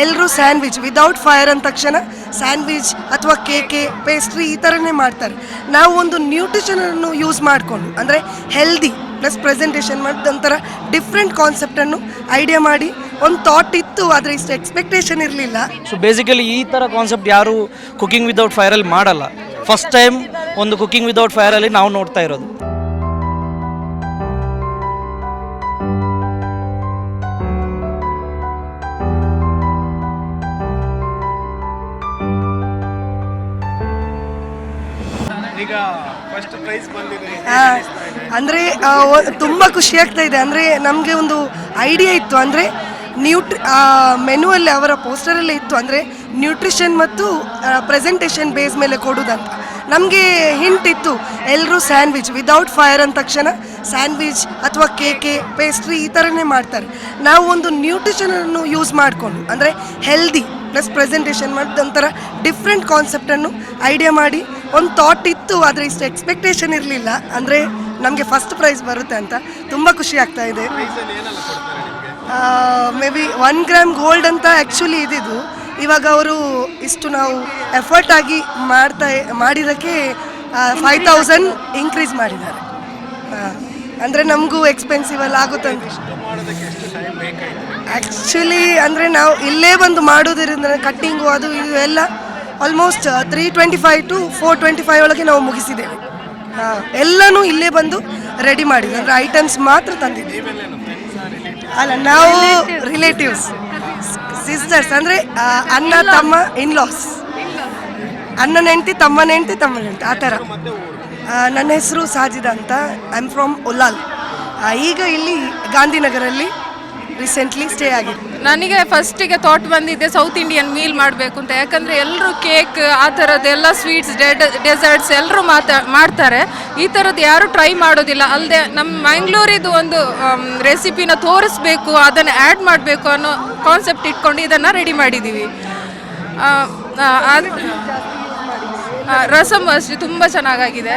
ಎಲ್ಲರೂ sandwich without fire ಅಂದ ತಕ್ಷಣ ಸ್ಯಾಂಡ್ವಿಚ್ ಅಥವಾ ಕೇಕೆ ಪೇಸ್ಟ್ರಿ ಈ ಥರನೇ ಮಾಡ್ತಾರೆ. ನಾವು ಒಂದು ನ್ಯೂಟ್ರಿಷನನ್ನು ಯೂಸ್ ಮಾಡಿಕೊಂಡು, ಅಂದರೆ ಹೆಲ್ದಿ ಪ್ಲಸ್ ಪ್ರೆಸೆಂಟೇಷನ್ ಮಾಡಿದ ಒಂಥರ ಡಿಫ್ರೆಂಟ್ ಕಾನ್ಸೆಪ್ಟನ್ನು ಐಡಿಯಾ ಮಾಡಿ, ಒಂದು ಥಾಟ್ ಇತ್ತು, ಆದರೆ ಇಷ್ಟು ಎಕ್ಸ್ಪೆಕ್ಟೇಷನ್ ಇರಲಿಲ್ಲ. ಸೊ ಬೇಸಿಕಲಿ ಈ ಥರ ಕಾನ್ಸೆಪ್ಟ್ ಯಾರು ಕುಕಿಂಗ್ ವಿದೌಟ್ ಫೈರಲ್ಲಿ ಮಾಡಲ್ಲ. ಫಸ್ಟ್ ಟೈಮ್ ಒಂದು ಕುಕಿಂಗ್ ವಿದೌಟ್ ಫೈರಲ್ಲಿ ನಾವು ನೋಡ್ತಾ ಇರೋದು. ಈಗ ಫಸ್ಟ್ ಅಂದ್ರೆ ತುಂಬಾ ಖುಷಿ ಆಗ್ತಾ ಇದೆ. ಅಂದ್ರೆ, ನಮಗೆ ಒಂದು ಐಡಿಯಾ ಇತ್ತು. ಅಂದ್ರೆ ನ್ಯೂಟ್ರಿ ಮೆನುವಲ್ಲಿ ಅವರ ಪೋಸ್ಟರಲ್ಲೇ ಇತ್ತು. ಅಂದರೆ ನ್ಯೂಟ್ರಿಷನ್ ಮತ್ತು ಪ್ರೆಸೆಂಟೇಷನ್ ಬೇಸ್ ಮೇಲೆ ಕೊಡೋದಂತ. ನಮಗೆ ಹಿಂಟ್ ಇತ್ತು. ಎಲ್ಲರೂ ಸ್ಯಾಂಡ್ವಿಚ್ ವಿದೌಟ್ ಫೈರ್ ಅಂದ ತಕ್ಷಣ ಸ್ಯಾಂಡ್ವಿಚ್ ಅಥವಾ ಕೇಕೆ ಪೇಸ್ಟ್ರಿ ಈ ಥರನೇ ಮಾಡ್ತಾರೆ. ನಾವು ಒಂದು ನ್ಯೂಟ್ರಿಷನನ್ನು ಯೂಸ್ ಮಾಡಿಕೊಂಡು, ಅಂದರೆ ಹೆಲ್ದಿ ಪ್ಲಸ್ ಪ್ರೆಸೆಂಟೇಷನ್ ಮಾಡಿದ ಒಂಥರ ಡಿಫ್ರೆಂಟ್ ಕಾನ್ಸೆಪ್ಟನ್ನು ಐಡಿಯಾ ಮಾಡಿ, ಒಂದು ಥಾಟ್ ಇತ್ತು, ಆದರೆ ಇಷ್ಟು ಎಕ್ಸ್ಪೆಕ್ಟೇಷನ್ ಇರಲಿಲ್ಲ. ಅಂದರೆ ನಮಗೆ ಫಸ್ಟ್ ಪ್ರೈಸ್ ಬರುತ್ತೆ ಅಂತ ತುಂಬ ಖುಷಿ ಆಗ್ತಾ ಇದೆ. Maybe one gram gold ಅಂತ ಆ್ಯಕ್ಚುಲಿ ಇದ್ದಿದ್ದು ಇವಾಗ ಅವರು ಇಷ್ಟು ನಾವು ಎಫರ್ಟ್ ಆಗಿ ಮಾಡ್ತಾ ಮಾಡಿದ್ದಕ್ಕೆ ಫೈವ್ ತೌಸಂಡ್ ಇನ್ಕ್ರೀಸ್ ಮಾಡಿದ್ದಾರೆ. ಅಂದರೆ ನಮಗೂ ಎಕ್ಸ್ಪೆನ್ಸಿವ್ ಎಲ್ಲ ಆಗುತ್ತೆ ಅಂತ ಮಾಡೋದಕ್ಕೆ ಎಷ್ಟು ಟೈಮ್ ಬೇಕಾಯಿತು ಆ್ಯಕ್ಚುಲಿ ಅಂದರೆ ನಾವು ಇಲ್ಲೇ ಬಂದು ಮಾಡೋದ್ರಿಂದ ಕಟ್ಟಿಂಗು ಅದು ಇದು ಎಲ್ಲ almost three twenty five to four twenty five ಒಳಗೆ ನಾವು ಮುಗಿಸಿದ್ದೇವೆ. ಹಾಂ ಎಲ್ಲನೂ ಇಲ್ಲೇ ಬಂದು ರೆಡಿ ಮಾಡಿದ್ವಿ. ಅಂದರೆ ಐಟಮ್ಸ್ ಮಾತ್ರ ತಂದಿದ್ದೀವಿ ಅಲ್ಲ ನಾವು ರಿಲೇಟಿವ್ಸ್ ಸಿಸ್ಟರ್ಸ್ ಅಂದರೆ ಅಣ್ಣ ತಮ್ಮ ಇನ್ಲಾಸ್ ಅಣ್ಣನ ಹೆಂಡತಿ ತಮ್ಮನ ಹೆಂಡತಿ ತಮ್ಮನ ಹೆಂಡತಿ ಆ ಥರ. ನನ್ನ ಹೆಸರು ಸಾಜಿದ ಅಂತ. ಐ ಆಮ್ ಫ್ರಮ್ ಉಲಾಲ್ ಈಗ ಇಲ್ಲಿ ಗಾಂಧಿನಗರಲ್ಲಿ ರೀಸೆಂಟ್ಲಿ ಸ್ಟೇ ಆಗಿದೆ ನನಗೆ ಫಸ್ಟಿಗೆ ಥಾಟ್ ಬಂದಿದ್ದೆ ಸೌತ್ ಇಂಡಿಯನ್ ಮೀಲ್ ಮಾಡಬೇಕು ಅಂತ. ಯಾಕಂದರೆ ಎಲ್ಲರೂ ಕೇಕ್ ಆ ಥರದ್ದೆಲ್ಲ ಸ್ವೀಟ್ಸ್ ಡೆಸರ್ಟ್ಸ್ ಎಲ್ಲರೂ ಮಾತಾ, ಮಾಡ್ತಾರೆ. ಈ ಥರದ್ದು ಯಾರೂ ಟ್ರೈ ಮಾಡೋದಿಲ್ಲ. ಅಲ್ಲದೆ ನಮ್ಮ ಮ್ಯಾಂಗ್ಳೂರಿದು ಒಂದು ರೆಸಿಪಿನ ತೋರಿಸ್ಬೇಕು, ಅದನ್ನು ಆ್ಯಡ್ ಮಾಡಬೇಕು ಅನ್ನೋ ಕಾನ್ಸೆಪ್ಟ್ ಇಟ್ಕೊಂಡು ಇದನ್ನು ರೆಡಿ ಮಾಡಿದ್ದೀವಿ ರಸಮ್ ಅಷ್ಟು ತುಂಬ ಚೆನ್ನಾಗಾಗಿದೆ.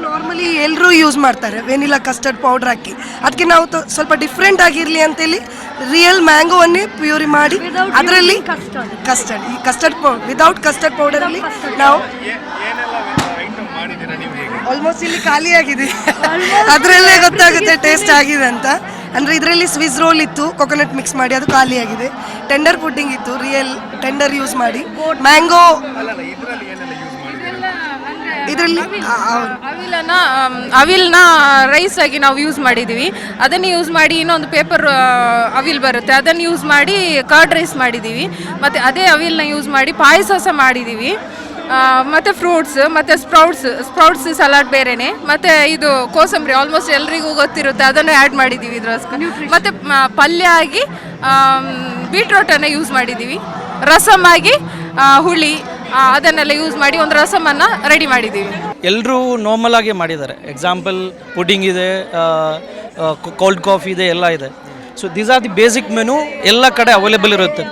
ನಾರ್ಮಲಿ ಎಲ್ಲರೂ ಯೂಸ್ ಮಾಡ್ತಾರೆ. ವೆನಿಲಾ ಕಸ್ಟರ್ಡ್ ಪೌಡರ್ ಹಾಕಿ. ಅದಕ್ಕೆ ನಾವು ತ- ಸ್ವಲ್ಪ ಡಿಫ್ರೆಂಟ್ ಆಗಿರಲಿ ಅಂತೇಳಿ ರಿಯಲ್ ಮ್ಯಾಂಗೋವನ್ನೇ ಪ್ಯೂರಿ ಮಾಡಿ ಅದರಲ್ಲಿ ಕಸ್ಟರ್ಡ್ ಈ ಕಸ್ಟರ್ಡ್ ಪೌಡರ್ ವಿದೌಟ್ ಕಸ್ಟರ್ಡ್ ಪೌಡರಲ್ಲಿ ನಾವು ಆಲ್ಮೋಸ್ಟ್ ಇಲ್ಲಿ ಖಾಲಿ ಆಗಿದೆ. ಅದರಲ್ಲೇ ಗೊತ್ತಾಗುತ್ತೆ ಟೇಸ್ಟ್ ಆಗಿದೆ ಅಂತ. ಅಂದರೆ ಇದರಲ್ಲಿ ಸ್ವಿಸ್ ರೋಲ್ ಇತ್ತು ಕೊಕೊನಟ್ ಮಿಕ್ಸ್ ಮಾಡಿ ಅದು ಖಾಲಿಯಾಗಿದೆ ಟೆಂಡರ್ ಪುಡ್ಡಿಂಗ್ ಇತ್ತು ರಿಯಲ್ ಟೆಂಡರ್ ಯೂಸ್ ಮಾಡಿ. ಮ್ಯಾಂಗೋ ಇದರಲ್ಲಿ ಅವಿಲನ ಅವಿಲ್ನ ರೈಸ್ ಆಗಿ ನಾವು ಯೂಸ್ ಮಾಡಿದ್ದೀವಿ ಅದನ್ನು ಯೂಸ್ ಮಾಡಿ ಇನ್ನೊಂದು ಪೇಪರ್ ಅವಿಲ್ ಬರುತ್ತೆ. ಅದನ್ನು ಯೂಸ್ ಮಾಡಿ ಕರ್ಡ್ ರೈಸ್ ಮಾಡಿದ್ದೀವಿ ಮತ್ತು ಅದೇ ಅವಿಲ್ನ ಯೂಸ್ ಮಾಡಿ ಪಾಯಸ ಸಹ ಮಾಡಿದ್ದೀವಿ ಮತ್ತು ಫ್ರೂಟ್ಸ್ ಮತ್ತು ಸ್ಪ್ರೌಟ್ಸ್ ಸ್ಪ್ರೌಟ್ಸ್ ಸಲಾಡ್ ಬೇರೆನೆ. ಮತ್ತು ಇದು ಕೋಸಂಬರಿ ಆಲ್ಮೋಸ್ಟ್ ಎಲ್ರಿಗೂ ಗೊತ್ತಿರುತ್ತೆ ಅದನ್ನು ಆ್ಯಡ್ ಮಾಡಿದ್ದೀವಿ ಇದ್ರೋಸ್ಕರ ಮತ್ತು ಪಲ್ಯ ಆಗಿ ಬೀಟ್ರೋಟನ್ನು ಯೂಸ್ ಮಾಡಿದ್ದೀವಿ ರಸಮ್ ಆಗಿ ಹುಳಿ ಅದನ್ನೆಲ್ಲ ಯೂಸ್ ಮಾಡಿ ಒಂದು ರಸಮನ್ನು ರೆಡಿ ಮಾಡಿದ್ದೀವಿ ಎಲ್ಲರೂ ನಾರ್ಮಲ್ ಆಗಿ ಮಾಡಿದ್ದಾರೆ. ಎಕ್ಸಾಂಪಲ್ ಪುಡಿಂಗ್ ಇದೆ ಕೋಲ್ಡ್ ಕಾಫಿ ಇದೆ ಎಲ್ಲ ಇದೆ. So these are the basic menu ಎಲ್ಲ ಕಡೆ ಅವೈಲೇಬಲ್ ಇರುತ್ತೆ.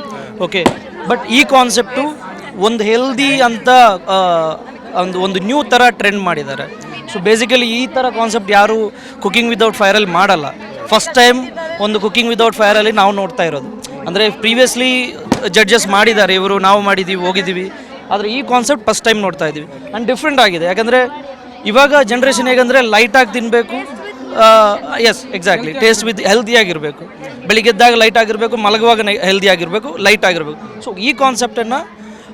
ಓಕೆ ಬಟ್ ಈ ಕಾನ್ಸೆಪ್ಟು ಒಂದು ಹೆಲ್ದಿ ಅಂತ ಒಂದು ಒಂದು ನ್ಯೂ ಥರ ಟ್ರೆಂಡ್ ಮಾಡಿದ್ದಾರೆ. ಸೊ ಬೇಸಿಕಲಿ ಈ ಥರ ಕಾನ್ಸೆಪ್ಟ್ ಯಾರು ಕುಕಿಂಗ್ ವಿದೌಟ್ ಫೈರಲ್ಲಿ ಮಾಡಲ್ಲ. ಫಸ್ಟ್ ಟೈಮ್ ಒಂದು ಕುಕಿಂಗ್ ವಿದೌಟ್ ಫೈರಲ್ಲಿ ನಾವು ನೋಡ್ತಾ ಇರೋದು. ಅಂದರೆ ಪ್ರೀವಿಯಸ್ಲಿ ಜಡ್ಜಸ್ ಮಾಡಿದ್ದಾರೆ, ಇವರು ನಾವು ಮಾಡಿದ್ದೀವಿ ಹೋಗಿದ್ದೀವಿ ಆದರೆ ಈ ಕಾನ್ಸೆಪ್ಟ್ ಫಸ್ಟ್ ಟೈಮ್ ನೋಡ್ತಾ ಇದ್ದೀವಿ ಆ್ಯಂಡ್ ಡಿಫ್ರೆಂಟ್ ಆಗಿದೆ. ಯಾಕಂದರೆ ಇವಾಗ ಜನ್ರೇಷನ್ ಹೇಗಂದರೆ ಲೈಟಾಗಿ ತಿನ್ನಬೇಕು ಎಸ್ ಎಕ್ಸಾಕ್ಟ್ಲಿ ಟೇಸ್ಟ್ ವಿತ್ ಹೆಲ್ದಿಯಾಗಿರಬೇಕು ಬೆಳಿಗ್ಗೆದ್ದಾಗ ಲೈಟ್ ಆಗಿರಬೇಕು. ಮಲಗುವಾಗ ಹೆಲ್ದಿ ಆಗಿರಬೇಕು ಲೈಟ್ ಆಗಿರಬೇಕು. ಸೊ ಈ ಕಾನ್ಸೆಪ್ಟನ್ನು